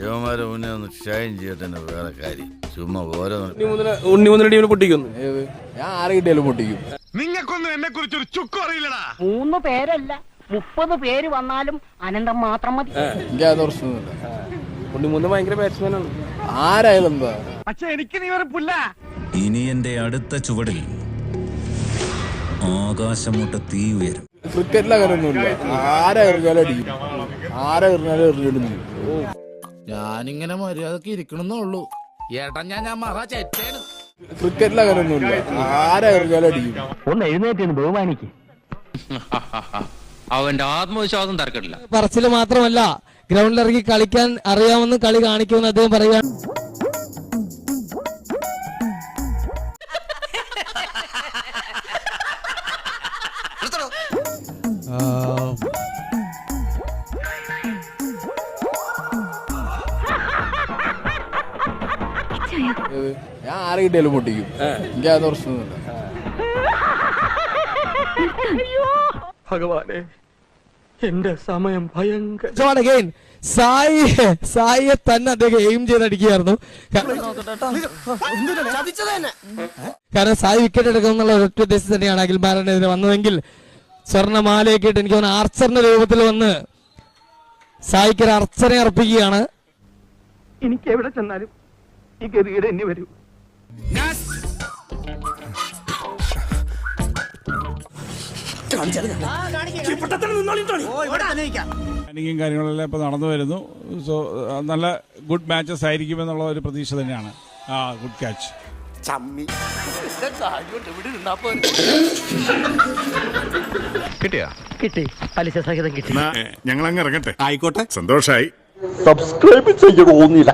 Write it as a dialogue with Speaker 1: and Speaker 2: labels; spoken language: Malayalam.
Speaker 1: ശിവന്മാരെ മുന്നേ ഒന്ന് ക്ഷയം ചെയ്യട്ടെ വേറെ കാര്യം. ചുമ്മാ ഓരോ
Speaker 2: ഉണ്ണി മുതല ഉണ്ണി മുതല ടീമിനെ പൊട്ടിക്കുന്നു.
Speaker 3: ഞാൻ ആരെ കിട്ടിയാലും പൊട്ടിക്കും.
Speaker 4: നിങ്ങൾക്കൊന്നും എന്നെ കുറിച്ചൊരു ചുക്കും അറിയില്ലടാ.
Speaker 5: മൂന്ന് പേരല്ല. മുപ്പത് പേര് വന്നാലും അനന്തം മാത്രം മതി.
Speaker 3: എനിക്ക് അത് പ്രശ്നമൊന്നുമില്ല
Speaker 2: ഉണ്ണി മുതൽ ഭയങ്കര ബാറ്റ്സ്മാൻ ആണ്.
Speaker 3: ആരായാലും എന്താ?
Speaker 4: പക്ഷെ എനിക്ക് നീ ഒരു പുല്ല.
Speaker 6: ഇനി എന്റെ അടുത്ത ചുവടിൽ ആകാശമുട്ട തീ ഉയരും.
Speaker 3: ക്രിക്കറ്റിൽ അങ്ങനെയൊന്നുമില്ല. ആരെ എറിഞ്ഞാലും അടിക്കും. ആരെ എറിഞ്ഞാലും എറിഞ്ഞിടുന്നു
Speaker 7: ഞാനിങ്ങനെ മര്യാദയ്ക്ക് ഇരിക്കണമെന്നേ ഉള്ളൂ. ഏട്ടാ ഞാൻ ഞാൻ മഹാ ചേട്ടേ
Speaker 3: ക്രിക്കറ്റിൽ അങ്ങനെയൊന്നുമില്ല ആരെ എറിഞ്ഞാലും അടിക്കും.
Speaker 5: ഒന്ന് എഴുന്നേറ്റ് ബഹുമാനിക്ക്.
Speaker 8: അവന്റെ ആത്മവിശ്വാസം തർക്കില്ല
Speaker 9: പറച്ചിൽ മാത്രമല്ല ഗ്രൗണ്ടിൽ ഇറങ്ങി കളിക്കാൻ അറിയാമെന്ന് കളി കാണിക്കുമെന്ന് അദ്ദേഹം പറയുക.
Speaker 3: ഏത് ഞാൻ ആറ് കിട്ടിയാലും പൊട്ടിക്കും. എനിക്ക് അത് പ്രശ്നമൊന്നുമില്ല
Speaker 2: ഭഗവാനെ എന്റെ സമയം ഭയങ്കര
Speaker 9: അഗൈൻ സായി സായിയെ തന്നെ അദ്ദേഹം എയിം ചെയ്ത് അടിക്കുകയായിരുന്നു ക- കാരണം സായി വിക്കറ്റ് എടുക്കുമെന്നുള്ള ഒരൊറ്റ ഉദ്ദേശം തന്നെയാണ് അഖിൽ ബാലനെതിരെ വന്നതെങ്കിൽ സ്വർണമാലയൊക്കെ ഇട്ട് എനിക്ക് തോന്നുന്നു ആർച്ചറിന്റെ രൂപത്തിൽ വന്ന് സായിക്കൊരു അർച്ചനെ അർപ്പിക്കുകയാണ്.
Speaker 2: എനിക്ക് എവിടെ ചെന്നാലും ഈ ഗതികേട് എന്നെ വരൂ.
Speaker 10: പ്ലാനിങ്ങും കാര്യങ്ങളെല്ലാം ഇപ്പോൾ നടന്നു വരുന്നു. സോ നല്ല ഗുഡ് മാച്ചസ് ആയിരിക്കും എന്നുള്ള ഒരു പ്രതീക്ഷ തന്നെയാണ്. ആ ഗുഡ് ക്യാച്ച്
Speaker 4: കിട്ടിയാ?
Speaker 5: കിട്ടി. പലിശ സഹിതം കിട്ടി.
Speaker 4: ഞങ്ങൾ അങ്ങ് ഇറങ്ങട്ടെ. ആയിക്കോട്ടെ. സന്തോഷായി.
Speaker 11: സബ്സ്ക്രൈബ് ചെയ്യണോന്നില്ല